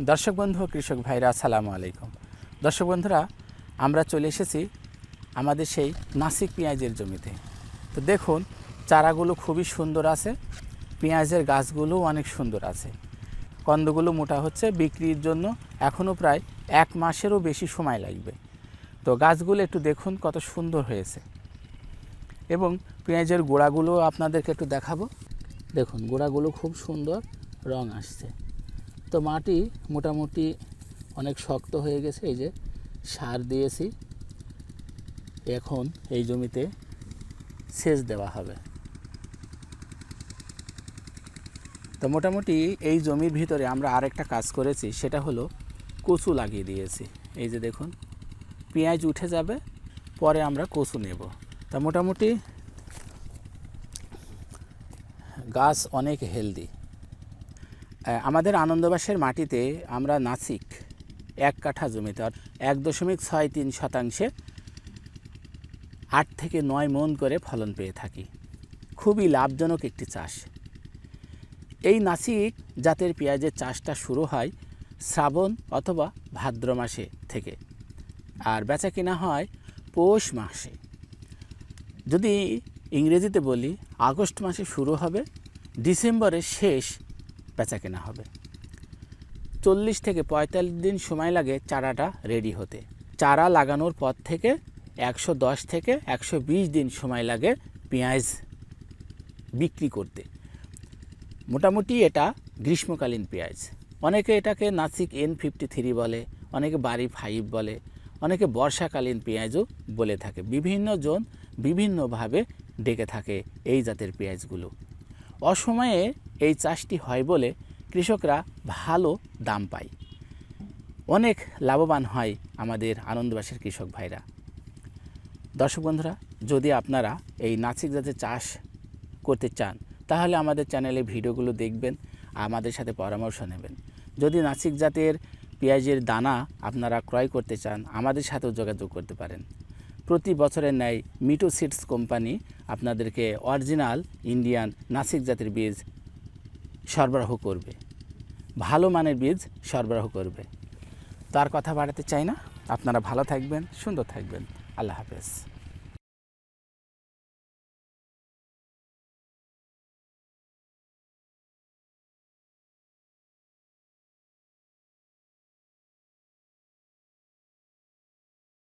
দর্শক বন্ধু, কৃষক ভাইরা, আসসালামু আলাইকুম। দর্শক বন্ধুরা, আমরা চলে এসেছি আমাদের সেই নাসিক পেঁয়াজের জমিতে। তো দেখুন, চারাগুলো খুবই সুন্দর আছে, পেঁয়াজের গাছগুলোও অনেক সুন্দর আছে। কন্দগুলো মোটা হচ্ছে, বিক্রির জন্য এখনও প্রায় এক মাসেরও বেশি সময় লাগবে। তো গাছগুলো একটু দেখুন কত সুন্দর হয়েছে। এবং পেঁয়াজের গোড়াগুলো আপনাদেরকে একটু দেখাবো। দেখুন, গোড়াগুলো খুব সুন্দর রং আসছে। তো মাটি মোটামুটি অনেক শক্ত হয়ে গেছে, এই যে সার দিয়েছি। এখন এই জমিতে সেচ দেওয়া হবে। তো মোটামুটি এই জমির ভিতরে আমরা আরেকটা কাজ করেছি, সেটা হলো কচু লাগিয়ে দিয়েছি। এই যে দেখুন, পেঁয়াজ উঠে যাবে, পরে আমরা কচু নেব। তা মোটামুটি গাছ অনেক হেলদি আমাদের আনন্দবাসের মাটিতে আমরা নাসিক এক কাঠা জমিতে এক দশমিক ছয় তিন শতাংশে আট থেকে নয় মন করে ফলন পেয়ে থাকি। খুবই লাভজনক একটি চাষ। এই নাসিক জাতের পেঁয়াজের চাষটা শুরু হয় শ্রাবণ অথবা ভাদ্র মাসে থেকে আর বেচা কিনা হয় পৌষ মাসে। যদি ইংরেজিতে বলি, আগস্ট মাসে শুরু হবে, ডিসেম্বরের শেষ বেচা কেনা হবে। চল্লিশ থেকে পঁয়তাল্লিশ দিন সময় লাগে চারাটা রেডি হতে। চারা লাগানোর পর থেকে একশো দশ থেকে একশো বিশ দিন সময় লাগে পেঁয়াজ বিক্রি করতে। মোটামুটি এটা গ্রীষ্মকালীন পেঁয়াজ। অনেকে এটাকে নাসিক এন ফিফটি থ্রি বলে, অনেকে বাড়ি ফাইভ বলে, অনেকে বর্ষাকালীন পেঁয়াজও বলে থাকে। বিভিন্ন জন বিভিন্নভাবে ডেকে থাকে এই জাতের পেঁয়াজগুলো। অসময়ে এই চাষটি হয় বলে কৃষকরা ভালো দাম পায়। অনেক লাভবান হয় আমাদের আনন্দবাসের কৃষক ভাইরা। দর্শক বন্ধুরা, যদি আপনারা এই নাসিক জাতের চাষ করতে চান, তাহলে আমাদের চ্যানেলে ভিডিওগুলো দেখবেন, আমাদের সাথে পরামর্শ নেবেন। যদি নাসিক জাতের পেঁয়াজের দানা আপনারা ক্রয় করতে চান, আমাদের সাথেও যোগাযোগ করতে পারেন। প্রতি বছরের ন্যায় মিটো সিডস কোম্পানি আপনাদেরকে অরিজিনাল ইন্ডিয়ান নাসিক জাতের বীজ সরবরাহ করবে। ভালো মানের বীজ সরবরাহ করবে। তার কথা বাড়াতে চাই না। আপনারা ভালো থাকবেন, সুন্দর থাকবেন। আল্লাহ হাফেজ।